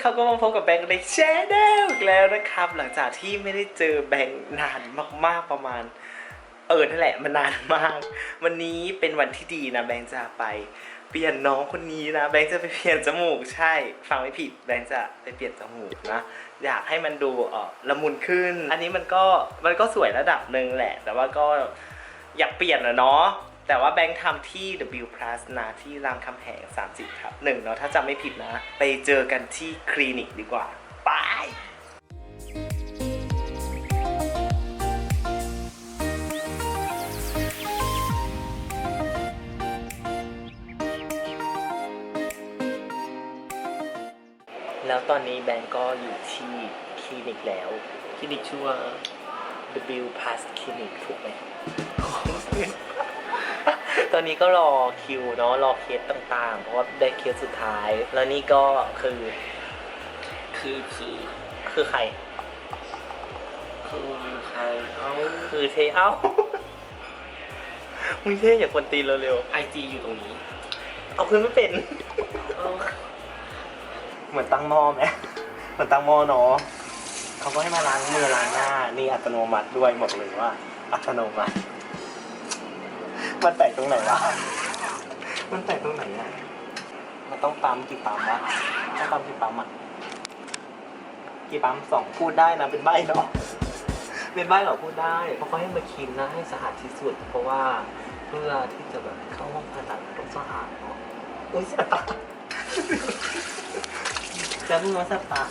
เขาก็มาพบกับแบงค์ในแชนแนลอีกแล้วนะครับ หลังจากที่ไม่ได้เจอแบงค์นานมากๆประมาณ เออนั่นแหละมันนานมาก วันนี้เป็นวันที่ดีนะแบงค์จะไป เปลี่ยนน้องคนนี้นะแบงค์จะไปเปลี่ยนจมูกใช่ ฟังไม่ผิดแบงค์จะไปเปลี่ยนจมูกนะอยากให้มันดูเออละมุนขึ้น อันนี้มันก็มันก็สวยระดับหนึ่งแหละ แต่ว่าก็อยากเปลี่ยนนะเนาะ แต่ว่าแบงค์ทำที่ W Plus นะที่รามคำแหง 30ครับหนึ่งเนาะถ้าจำไม่ผิดนะ ไปเจอกันที่คลินิกดีกว่าไปแล้วตอนนี้แบงก์ก็อยู่ที่คลินิกแล้ว คลินิกชื่อว่า W Plus Clinic ถูกไหม อนนี้ก็รอคิวเนาะรอเคสต่างๆ เพราะว่าได้เคสสุดท้าย แล้วนี่ก็คือ คือคือคือใคร คือใครเอาคือเทเอ้ามึงเท่อย่าคนตีนเร็วไอจีอยู่ตรงนี้ ๆเอาคืนไม่เป็น เหมือนตั้งหม้อไหมเหมือนตั้งหม้อเนาะเขาก็ให้มาล้างมือล้างหน้า นี่อัตโนมัติด้วยบอกเลยว่า อัตโนมัติ มันแตกตรงไหนวะมันแตกตรงไหนอะ มันต้องปั๊มกี่ปั๊มวะต้องปั๊มกี่ปั๊มอะ กี่ปั๊มสองพูดได้นะเป็นใบเหรอเป็นใบเหรอพูดได้ เพราะเขาให้มาคลีนหน้าให้สะอาดที่สุด เพราะว่าเพื่อที่จะแบบเข้าห้องผ่าตัดต้องสะอาดเนาะอุ้ยเสียตาจะมึงมาสับตา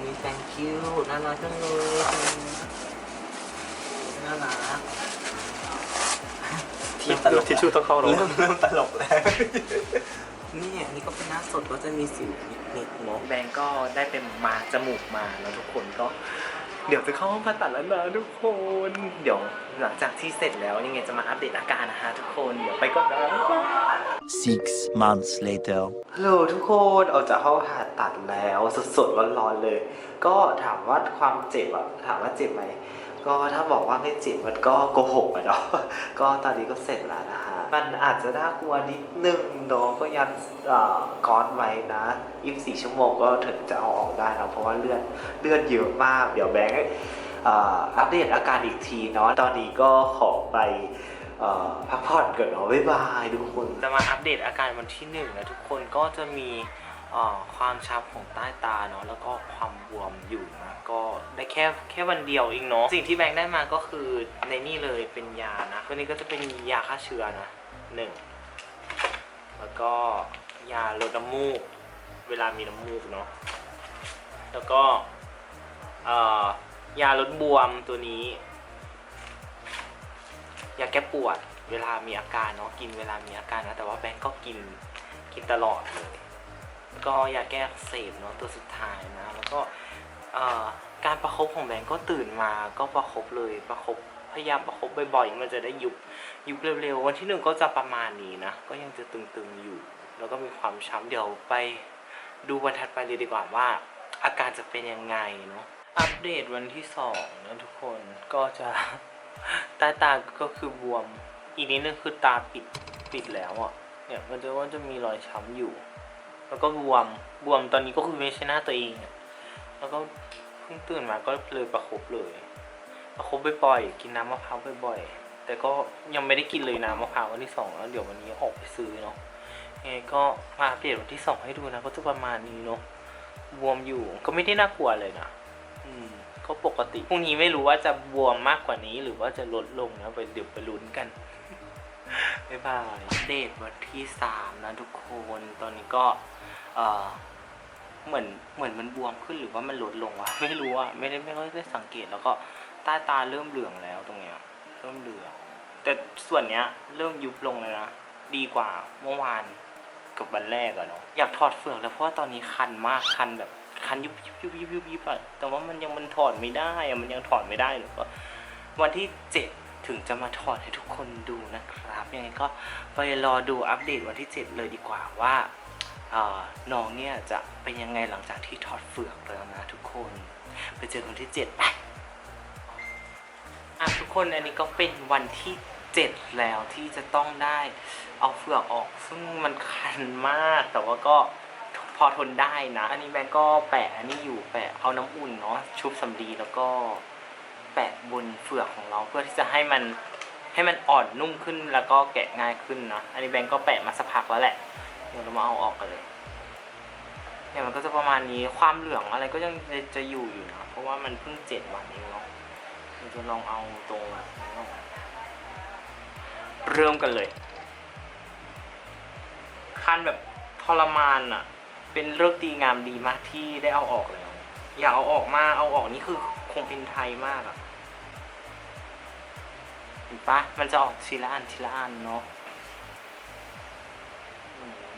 มี thank you น่ารักจังเลย น่ารักทิชชู่ทิชชู่ต้องเข้าแล้วเริ่มเริ่มตลกแล้ว นี่อันนี้ก็เป็นหน้าสดก็จะมีสิวนิดๆเนาะแบงก์ก็ได้เป็นมาจมูกมาแล้วทุกคนก็ เดี๋ยวจะเข้าห้องผ่าตัดแล้วนะทุกคน เดี๋ยวหลังจากที่เสร็จแล้วยังไงจะมาอัปเดตอาการนะฮะทุกคนเดี๋ยวไปก่อนนะ Six months later. ฮัลโหลทุกคนออกจากห้องผ่าตัดแล้วสดๆร้อนๆเลย ก็ถามว่าความเจ็บอะถามว่าเจ็บไหม ก็ถ้าบอกว่าไม่เจ็บมันก็โกหกอะเนาะก็ตอนนี้ก็เสร็จแล้วนะฮะมันอาจจะน่ากลัวนิดนึงเนาะก็ยันเอ่อก้อนไว้นะ24ชั่วโมงก็ถึงจะเอาออกได้นะเพราะว่าเลือดเลือดเยอะมาก เดี๋ยวแบงค์อัปเดตอาการอีกทีเนาะตอนนี้ก็ขอไปพักผ่อนก่อนเนาะบ๊ายบายทุกคนจะมาอัปเดตอาการวันที่หนึ่งนะทุกคนก็จะมี ความช้ำของใต้ตาเนาะแล้วก็ความบวมอยู่นะก็ได้แค่แค่วันเดียวเองเนาะสิ่งที่แบงค์ได้มาก็คือในนี่เลยเป็นยานะตัวนี้ก็จะเป็นยาฆ่าเชื้อนะหนึ่งแล้วก็ยาลดน้ำมูก เวลามีน้ำมูกเนาะแล้วก็ยาลดบวมตัวนี้ยาแก้ปวดเวลามีอาการเนาะกินเวลามีอาการนะแต่ว่าแบงก์ก็กินกินตลอดเลย ก็ยาแก้อักเสบเนาะตัวสุดท้ายนะแล้วก็การประคบของแบงก์ก็ตื่นมาก็ประคบเลยประคบพยายามประคบบ่อยๆมันจะได้ยุบยุบเร็วๆ วันที่หนึ่งก็จะประมาณนี้นะ ก็ยังจะตึงๆอยู่ แล้วก็มีความช้ำเดี๋ยวไปดูวันถัดไปเลยดีกว่าว่า อาการจะเป็นยังไงเนาะอัปเดตวันที่สองนะทุกคนก็จะต้ตาก็คือบวม อีกนิดนึงคือตาปิดปิดแล้วอะเนี่ยมันจะว่าจะมีรอยช้ำอยู่ แล้วก็บวมบวมตอนนี้ก็คือไม่ใช่หน้าตัวเองแล้วก็เพิ่งตื่นมาก็เลยประคบเลยประคบบ่อยๆกินน้ำมะพร้าวบ่อยๆแต่ก็ยังไม่ได้กินเลยน้ำมะพร้าววันที่สองแล้วเดี๋ยววันนี้ออกไปซื้อเนาะยังไงก็มาอัปเดตวันที่สองให้ดูนะ ก็จะประมาณนี้เนาะบวมอยู่ก็ไม่ได้น่ากลัวเลยนะอืมก็ปกติพรุ่งนี้ไม่รู้ว่าจะบวมมากกว่านี้หรือว่าจะลดลงนะไปเดี๋ยวไปลุ้นกัน บ๊ายบายเดตวันที่สามนะทุกคนตอนนี้ก็เออเหมือนเหมือนมันบวมขึ้นหรือว่ามันลดลงวะไม่รู้อะไม่ได้ไม่ค่อยได้สังเกตแล้วก็ใต้ตาเริ่มเหลืองแล้วตรงเนี้ยเริ่มเหลือง แต่ส่วนเนี้ยเริ่มยุบลงเลยนะดีกว่าเมื่อวานกับวันแรกอะเนาะอยากถอดเฟือกแล้วเพราะว่าตอนนี้คันมากคันแบบคันยุบยุบยุบยุบยุบยุบอะแต่ว่ามันยังมันถอดไม่ได้อะมันยังถอดไม่ได้หรือว่าวันที่เจ็ด ถึงจะมาถอดให้ทุกคนดูนะครับยังไงก็ไปรอดูอัปเดตวันที่เจ็ดเลยดีกว่าว่าน้องเนี่ยจะเป็นยังไงหลังจากที่ถอดเฟือกแล้วนะทุกคน ไปเจอวันที่เจ็ดไปอะทุกคนอันนี้ก็เป็นวันที่เจ็ดแล้วที่จะต้องได้เอาเฟือกออก ซึ่งมันคันมากแต่ว่าก็พอทนได้นะ อันนี้แบงก์ก็แปะอันนี้อยู่แปะเอาน้ำอุ่นเนาะชุบสำลีแล้วก็ แปะบนเฟือกของเราเพื่อที่จะให้มันให้มันอ่อนนุ่มขึ้นแล้วก็แกะง่ายขึ้นเนาะอันนี้แบงก์ก็แปะมาสักพักแล้วแหละเดี๋ยวเรามาเอาออกกันเลยเนี่ยมันก็จะประมาณนี้ความเหลืองอะไรก็ยังจะจะอยู่อยู่นะเพราะว่ามันเพิ่งเจ็ดวันเองเนาะเราจะลองเอาตรงแบบนี้เริ่มกันเลยคันแบบทรมานอะ่ะเป็นเลิกดีงามดีมากที่ได้เอาออกแล้วอยากเอาออกมาเอาออกนี่คือคงเป็นไทยมากอะ่ะ ห็นปะมันจะออกทีละอันทีละอันเนาะ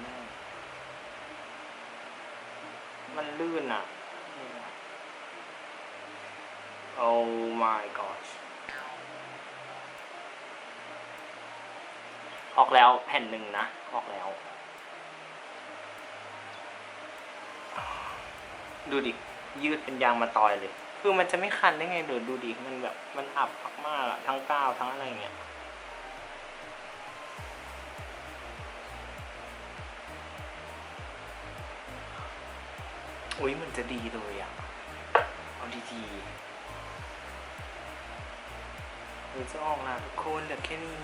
มมันลื่นอะ Oh my gosh ออกแล้วแผ่นหนึ่งนะ ออกแล้ว ดูดิ ยืดเป็นยางมาตอยเลย คือมันจะไม่คันได้ไงเดี๋ยวดูดิมันแบบมันอับมากๆอะทั้งก้าวทั้งอะไรเงี้ยอุ้ยมันจะดีเลยอะ เอาดีๆหรือจะออกนะทุกคนเหลือแค่นี้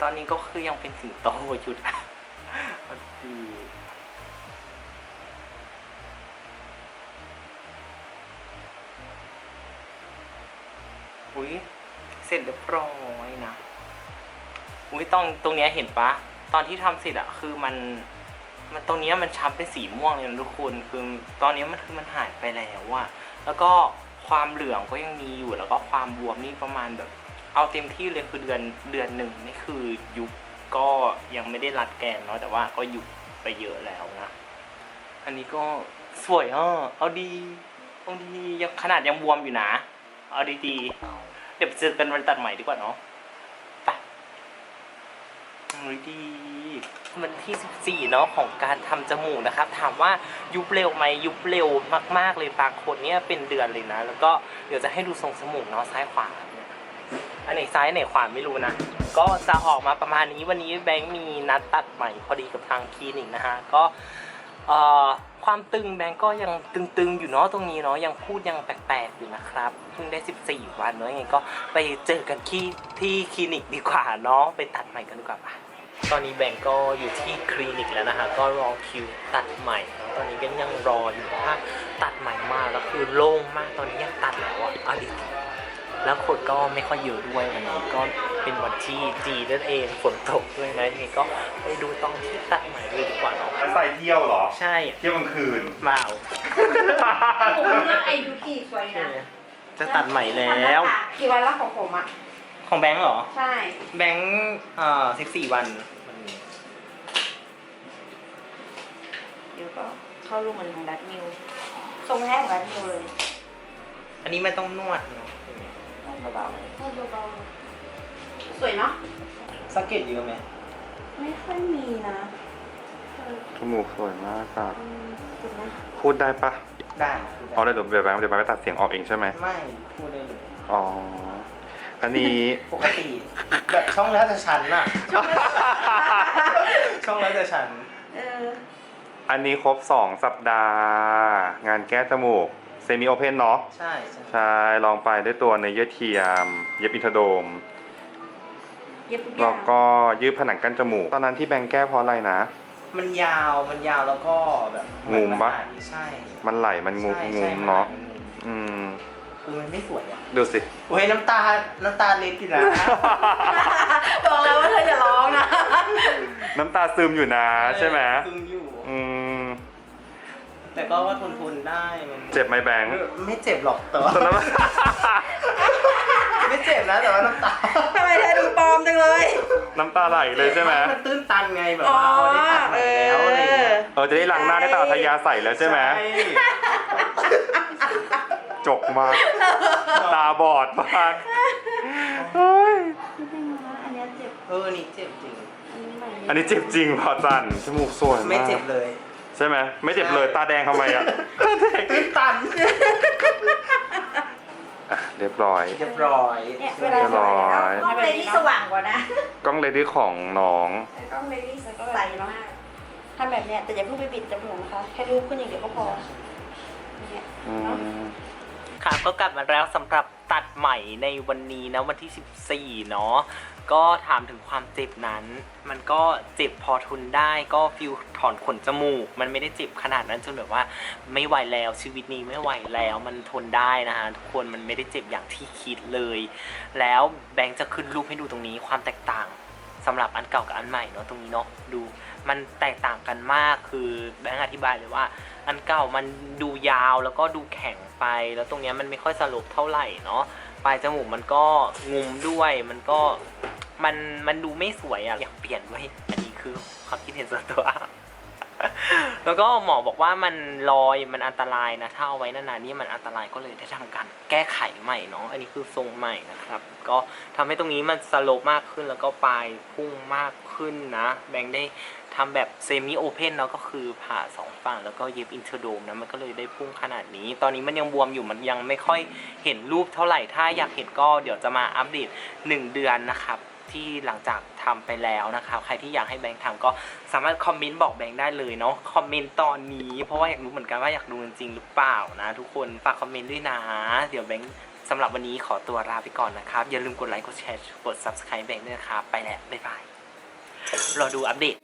ตอนนี้ก็คือยังเป็นสิงโตอยู่นะอาดี อุ้ยเสร็จเรียบร้อยนะ อุ้ยตรงตรงเนี้ยเห็นปะ ตอนที่ทำเสร็จอะคือมัน มันตรงเนี้ยมันช้ำเป็นสีม่วงเลยนะทุกคน คือตอนเนี้ยมันคือมันหายไปแล้วอะแล้วก็ความเหลืองก็ยังมีอยู่ แล้วก็ความบวมนี่ประมาณแบบ เอาเต็มที่เลยคือเดือนเดือนหนึ่งนี่คือยุบก็ยังไม่ได้รัดแกนเนาะแต่ว่าก็ยุบไปเยอะแล้วนะ อันนี้ก็สวยอะเอาดีเอาดียังขนาดยังบวมอยู่นะ เอาดีๆ เดี๋ยวไปเจอกันวันตัดใหม่ดีกว่าเนาะไปเฮ้ยดีมันที่ 14 เนาะของการทำจมูกนะครับ ถามว่ายุบเร็วไหมยุบเร็วมาก ๆ เลยบางคนเนี่ยเป็นเดือนเลยนะ แล้วก็เดี๋ยวจะให้ดูทรงจมูกเนาะซ้ายขวาเนี่ยอันไหนซ้ายไหนขวาไม่รู้นะ ก็จะออกมาประมาณนี้วันนี้แบงค์มีนัดตัดใหม่พอดีกับทางคลินิกนะฮะ ก็เอ่อ ความตึงแบงค์ก็ยังตึงๆอยู่เนาะตรงนี้เนาะยังพูดยังแปลกๆอยู่นะครับเพิ่งได้ 14 วันเนาะยังไงก็ไปเจอกันที่ที่คลินิกดีกว่าเนาะไปตัดใหม่กันดีกว่าปะตอนนี้แบงก์ก็อยู่ที่คลินิกแล้วนะฮะก็รอคิวตัดใหม่ ตอนนี้ก็ยังรออยู่ถ้าตัดใหม่มาแล้วคือโล่งมากตอนนี้ยังตัดแล้วอะอดิ แล้วคนก็ไม่ค่อยเยอะด้วยวันนี้ก็เป็นวันที่จีนั่นเองฝนตกด้วยนะยังไงก็ไปดูตอนที่ตัดใหม่เลยดีกว่าเนาะแล้วใส่เที่ยวเหรอ ใช่เที่ยวกลางคืนเปล่าผมว่าไอ้ยูกิสวยนะจะตัดใหม่แล้ว กี่วันละของผมอะของแบงก์เหรอ ใช่ แบงก์เอ่อ14วันวันนี้เดี๋ยวก็เข้ารูปเหมือนของดัตมิวทรงแรกของดัตมิวเลย อันนี้ไม่ต้องนวดเนาะ เบาๆเบาๆสวยเนาะสังเกตเยอะไหมไม่ค่อยมีนะเออจมูกสวยมากอะอืมสุดนะพูดได้ปะได้เอาได้เดี๋ยวเดี๋ยวแบงค์เดี๋ยวแบงค์ไปตัดเสียงออกเองใช่ไหมไม่พูดได้เลยอ๋ออันนี้ปกติแบบช่องแล้วแต่ฉันน่ะช่องแล้วแต่ฉันเอออันนี้ครบ2สัปดาห์ งานแก้จมูก เซมิโอเพนเนาะใช่ใช่ใช่ลองไปด้วยตัวในเยื่อเทียม เย็บอินทโดม เย็บทุกอแล้ย่าวงก็ยืดผนังกั้นจมูก ตอนนั้นที่แบงค์แก้เพราะอะไรนะ มันยาวมันยาวแล้วก็แบบงุมปะ ใช่มันไหลมันงุมใช่งุมใช่เนาะมังุมอืม คือมันไม่สวยอะดูสิ โอ้ยน้ำตาน้ำตาเล็ดอยู่นะ บอกแล้วว่าเธออย่าร้องนะน้ำตาซึมอยู่นะใช่ไหม ซึมอยู่อืม แต่ก็ว่าทนทนๆได้มันเจ็บไหมแบงค์ไม่เจ็บหรอกแต่ว่าตอนนั้น ไม่เจ็บนะแต่ว่าน้ำตาทำไมเธอดูปลอมจังเลย น้ำตาไหลเลยใช่ไหมมันตื้นตันไงแบบว่าเอาได้ตัดใหม่แล้วอะไรอย่างเงี้ยเออจะได้ล้างหน้าได้ตามอัธยาศัยแล้วใช่ไหมใช่จกมากตาบอดมากเฮ้ยอันนี้เจ็บ เออนี่เจ็บจริง อันนี้ใหม่อันนี้เจ็บจริงพอจันจมูกสวยมากไม่เจ็บเลย ใช่ไหมไม่เจ็บเลยตาแดงทำไมอะตื้นตันอะเรียบร้อย เรียบร้อยเนี่ยเวลาเรียบร้อยกล้องเลนี่สว่างกว่านะกล้องเลดี้ของน้อง กล้องเลนี่ใสมากทำแบบเนี้ยแต่อย่าเพิ่งไปบิดจมูกนะคะแค่รูปขึ้นอย่างเดียวก็พอเนี่ยอืเนาะมค่ะก็กลับมาแล้วสำหรับ ตัดใหม่ในวันนี้นะวันที่ 14 เนาะก็ถามถึงความเจ็บนั้น มันก็เจ็บพอทนได้ก็ฟิลถอนขนจมูก มันไม่ได้เจ็บขนาดนั้นจนแบบว่าไม่ไหวแล้วชีวิตนี้ไม่ไหวแล้วมันทนได้นะฮะทุกคนมันไม่ได้เจ็บอย่างที่คิดเลย แล้วแบงค์จะขึ้นรูปให้ดูตรงนี้ความแตกต่างสำหรับอันเก่ากับอันใหม่เนาะตรงนี้เนาะดูมันแตกต่างกันมากคือแบงค์อธิบายเลยว่า อันเก่ามันดูยาวแล้วก็ดูแข็งไป แล้วตรงเนี้ยมันไม่ค่อยสลบเท่าไหร่เนาะปลายจมูกมันก็งุมด้วยมันก็มันมันดูไม่สวยอะอยากเปลี่ยนไว้อันนี้คือความคิดเห็นส่วนตัวแล้วก็หมอบอกว่ามันลอยมันอันตรายนะถ้าเอาไว้นานๆนี่มันอันตรายก็เลยได้ทำการแก้ไขใหม่เนาะอันนี้คือทรงใหม่นะครับ ก็ทำให้ตรงนี้มันสโลปมากขึ้นแล้วก็ปลายพุ่งมากขึ้นนะ แบงได้ ทำแบบเซมิโอเพนเนาะก็คือผ่าสองฝั่งแล้วก็เย็บอินเทอร์โดมนะมันก็เลยได้พุ่งขนาดนี้ ตอนนี้มันยังบวมอยู่มันยังไม่ค่อยเห็นรูปเท่าไหร่ ถ้าอยากเห็นก็เดี๋ยวจะมาอัปเดต 1 เดือนนะครับที่หลังจากทำไปแล้วนะครับ ใครที่อยากให้แบงค์ทำก็สามารถคอมเมนต์บอกแบงค์ได้เลยเนาะคอมเมนต์ตอนนี้เพราะว่าอยากรู้เหมือนกันว่าอยากดูจริงหรือเปล่านะ ทุกคนฝากคอมเมนต์ด้วยนะ เดี๋ยวแบงค์สำหรับวันนี้ขอตัวลาไปก่อนนะครับ อย่าลืมกดไลค์กดแชร์กด subscribe แบงค์ด้วยนะครับ ไปแล้วบ๊ายบายรอดูอัปเดต